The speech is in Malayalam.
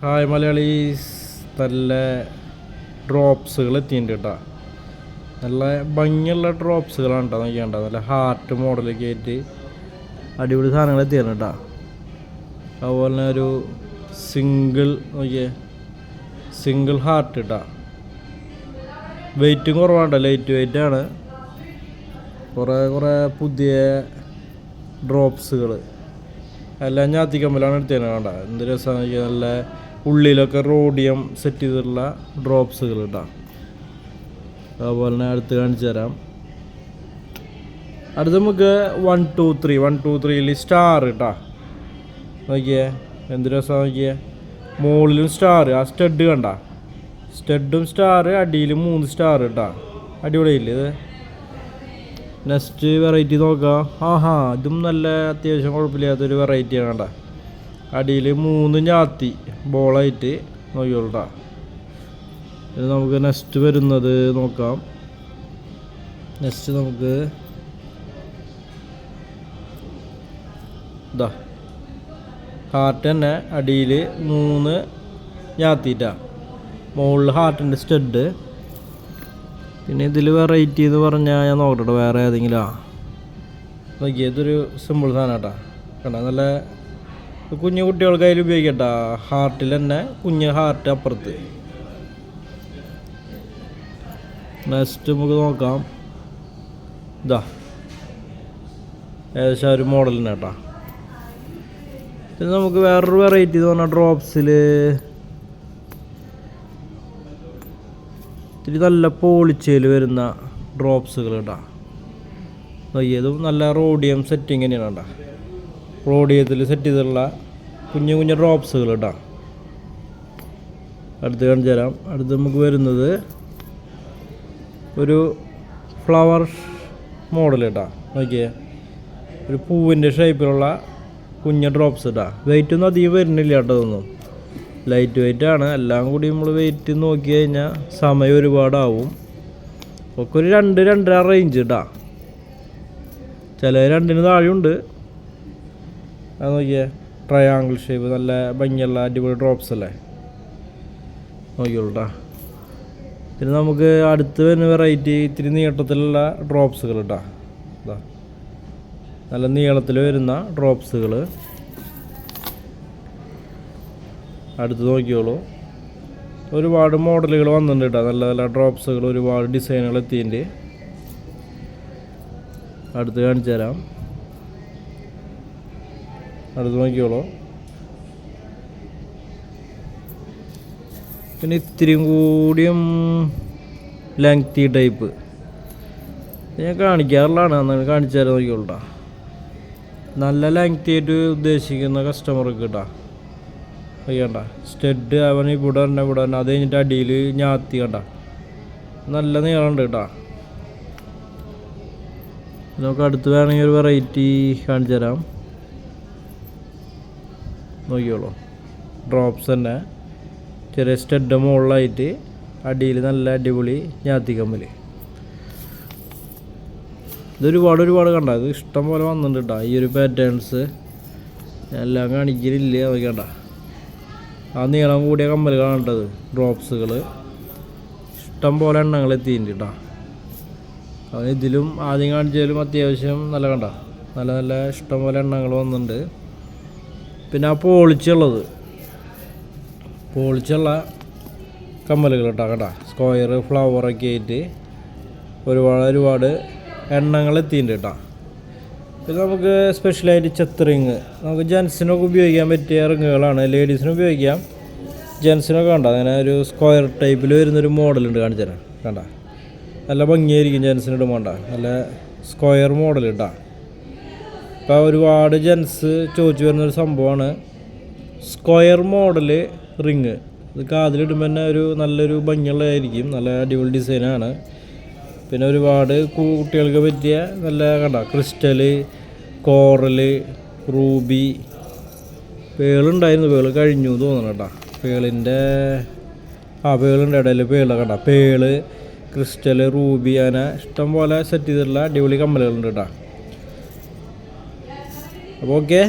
ഹായ് മലയാളീസ്. നല്ല ഡ്രോപ്സുകൾ എത്തിയിട്ടുണ്ട് കേട്ടോ. നല്ല ഭംഗിയുള്ള ഡ്രോപ്സുകളാണ് കേട്ടോ നോക്കിയാണ്ട. നല്ല ഹാർട്ട് മോഡലൊക്കെ ആയിട്ട് അടിപൊളി സാധനങ്ങൾ എത്തിയാണ് കേട്ടോ. അതുപോലെ തന്നെ ഒരു സിംഗിൾ നോക്കിയേ സിംഗിൾ ഹാർട്ട് കേട്ടോ. വെയിറ്റും കുറവാണ് ലൈറ്റ് വെയിറ്റ് ആണ്. കുറേ കുറേ പുതിയ ഡ്രോപ്സുകൾ. എല്ലാം ഞാത്തിക്കമ്പലാണ് എടുത്തേനെ വേണ്ട എന്ത് രസമാണ് നല്ല ഉള്ളിലൊക്കെ റോഡിയം സെറ്റ് ചെയ്തിട്ടുള്ള ഡ്രോപ്സുകൾ കേട്ടോ അതുപോലെ തന്നെ അടുത്ത് കാണിച്ചു തരാം. അടുത്ത് നമുക്ക് one two three one two ത്രീയിൽ സ്റ്റാർ കേട്ടോ നോക്കിയേ. എന്ത് രസമാണ് നോക്കിയേ. മുകളിലും സ്റ്റാർ ആ സ്റ്റഡ് കണ്ട. സ്റ്റഡും സ്റ്റാർ അടിയിലും മൂന്ന് സ്റ്റാർ കേട്ടോ അടിപൊളിയില്ലേ ഇത്? നെക്സ്റ്റ് വെറൈറ്റി നോക്കാം. ആഹാ ഇതും നല്ല അത്യാവശ്യം കുഴപ്പമില്ലാത്തൊരു വെറൈറ്റിയാണ് കേട്ടോ അടിയിൽ മൂന്ന് ഞാത്തി ബോളായിട്ട് നോക്കിയോളട്ടാ ഇത് നമുക്ക് നെക്സ്റ്റ് വരുന്നത് നോക്കാം. നെക്സ്റ്റ് നമുക്ക് ഇതാ ഹാർട്ട് തന്നെ അടിയിൽ മൂന്ന് ഞാത്തിട്ടാ മുകളിൽ ഹാർട്ടിന്റെ സ്റ്റഡ് പിന്നെ ഇതിൽ വെറൈറ്റി എന്ന് പറഞ്ഞാൽ ഞാൻ നോക്കട്ടെ വേറെ ഏതെങ്കിലും ആ നോക്കിയേ ഇതൊരു സിമ്പിൾ സാധനം കേട്ടോ കണ്ട നല്ല കുഞ്ഞു കുട്ടികൾ കയ്യിൽ ഉപയോഗിക്കട്ടാ. ഹാർട്ടിൽ തന്നെ കുഞ്ഞ് ഹാർട്ട് അപ്പുറത്ത്. നെക്സ്റ്റ് നമുക്ക് നോക്കാം. ഇതാ ഏകദേശം ഒരു മോഡൽ തന്നെ കേട്ടാ. പിന്നെ നമുക്ക് വേറൊരു വെറൈറ്റി എന്ന് പറഞ്ഞാൽ ഡ്രോപ്സിൽ ഇത്തിരി നല്ല പോളിച്ചയിൽ വരുന്ന ഡ്രോപ്സുകൾ കേട്ടാ. ഇതും നല്ല റോഡിയം സെറ്റിങ് തന്നെയാണ് കേട്ടോ. റോഡിയത്തിൽ സെറ്റ് ചെയ്തിട്ടുള്ള കുഞ്ഞു കുഞ്ഞു ഡ്രോപ്സുകൾ കേട്ടോ അടുത്ത് കാണിച്ചു തരാം. അടുത്ത് നമുക്ക് വരുന്നത് ഒരു ഫ്ലവർ മോഡൽ കേട്ടോ നോക്കിയേ. ഒരു പൂവിന്റെ ഷേപ്പിലുള്ള കുഞ്ഞ ഡ്രോപ്സ് കേട്ടോ വെയിറ്റ് ഒന്നും അധികം വരുന്നില്ല കേട്ടോ ഇതൊന്നും ലൈറ്റ് വെയിറ്റ് ആണ്. എല്ലാം കൂടി നമ്മൾ വെയിറ്റ് നോക്കി കഴിഞ്ഞാൽ സമയം ഒരുപാടാവും. ഒക്കെ ഒരു രണ്ട് രണ്ടര റേഞ്ച് ഇട്ടാ ചില രണ്ടിന് താഴെയുണ്ട്. അത് നോക്കിയേ ട്രയാങ്കിൾ ഷേപ്പ് നല്ല ഭംഗിയുള്ള അടിപൊളി ഡ്രോപ്സ് അല്ലേ? നോക്കിയോളൂട്ടാ പിന്നെ നമുക്ക് അടുത്ത് വരുന്ന വെറൈറ്റി ഇത്തിരി നീട്ടത്തിലുള്ള ഡ്രോപ്സുകൾ കേട്ടോ നല്ല നീളത്തിൽ വരുന്ന ഡ്രോപ്സുകൾ അടുത്ത് നോക്കിയോളൂ ഒരുപാട് മോഡലുകൾ വന്നിട്ടുണ്ട് കേട്ടോ നല്ല നല്ല ഡ്രോപ്സുകൾ ഒരുപാട് ഡിസൈനുകൾ എത്തിയിട്ടുണ്ട്. അടുത്ത് കാണിച്ചു തരാം അടുത്ത് നോക്കിയോളൂ പിന്നെ ഇത്തിരിയും കൂടിയും ലെങ്തി ടൈപ്പ് ഞാൻ കാണിക്കാറുള്ളതാണ്. അന്ന് കാണിച്ചു തരാൻ നോക്കിയോളൂ നല്ല ലെങ്തി ആയിട്ട് ഉദ്ദേശിക്കുന്ന കസ്റ്റമർക്ക് കേട്ടാ അയ്യണ്ട സ്റ്റെഡ് അവൻ ഇവിടെ തന്നെ ഇവിടെ തന്നെ അത് കഴിഞ്ഞിട്ട് അടിയിൽ ഞാത്തി കണ്ട. നല്ല നീളമുണ്ട് കേട്ടോ നമുക്ക് അടുത്ത് വേണമെങ്കിൽ ഒരു വെറൈറ്റി കാണിച്ചു തരാം. നോക്കിയോളൂ ഡ്രോപ്സ് തന്നെ. ചെറിയ സ്റ്റഡ് മുകളിലായിട്ട് അടിയിൽ നല്ല അടിപൊളി ഞാത്തിക്കമ്മൽ ഇതൊരുപാട് ഒരുപാട് കണ്ട. ഇത് ഇഷ്ടം പോലെ വന്നിട്ടുണ്ട് ഈ ഒരു പാറ്റേൺസ് എല്ലാം കാണിക്കലില്ല അതൊക്കെ കണ്ട. ആ നീളം കൂടിയ കമ്മൽ കാണേണ്ടത് ഡ്രോപ്സുകൾ ഇഷ്ടം പോലെ എണ്ണങ്ങൾ എത്തിയിട്ടുണ്ട് കേട്ടോ അവൻ ഇതിലും ആദ്യം കാണിച്ചാലും അത്യാവശ്യം നല്ല കണ്ട. നല്ല നല്ല ഇഷ്ടം പോലെ എണ്ണങ്ങൾ വന്നിട്ടുണ്ട്. പിന്നെ ആ പോളിച്ചുള്ളത്. പോളിച്ചുള്ള കമ്മലുകൾ കേട്ടോ. കേട്ടോ സ്ക്വയർ ഫ്ലവറൊക്കെ ആയിട്ട് ഒരുപാട് ഒരുപാട് എണ്ണങ്ങൾ എത്തിയിട്ടുണ്ട് കേട്ടോ. ഇത് നമുക്ക് സ്പെഷ്യലായിട്ട് ചെത്തറിങ് നമുക്ക് ജെൻസിനൊക്കെ ഉപയോഗിക്കാൻ പറ്റിയ റിങ്ങുകളാണ് ലേഡീസിന് ഉപയോഗിക്കാം. ജെൻസിനൊക്കെ കണ്ട? അങ്ങനെ ഒരു സ്ക്വയർ ടൈപ്പിൽ വരുന്നൊരു മോഡലുണ്ട് കാണിച്ചു തരാം കണ്ട? നല്ല ഭംഗിയായിരിക്കും ജെൻസിന് ഇടുമ്പോൾ നല്ല സ്ക്വയർ മോഡൽ ഇട്ടാ. ഇപ്പോൾ ഒരുപാട് ജെൻസ് ചോദിച്ചു വരുന്നൊരു സംഭവമാണ്. സ്ക്വയർ മോഡൽ റിങ് ഇത് കാതിലിടുമ്പോൾ തന്നെ ഒരു നല്ലൊരു ഭംഗിയുള്ളതായിരിക്കും. നല്ല അടിപൊളി ഡിസൈനാണ് പിന്നെ ഒരുപാട് കുട്ടികൾക്ക് പറ്റിയ നല്ല കണ്ട ക്രിസ്റ്റൽ കോറൽ റൂബി പേളുണ്ടായിരുന്നു. പേൾ കഴിഞ്ഞു തോന്നണം കേട്ടോ. പേളിന്റെ ആ പേളുണ്ട്. ഇടയിൽ പേൾ കണ്ട. പേൾ ക്രിസ്റ്റൽ റൂബി അങ്ങനെ ഇഷ്ടം പോലെ സെറ്റ് ചെയ്തിട്ടുള്ള അടിപൊളി കമ്മലുകളുണ്ട് കേട്ടോ. ஓகே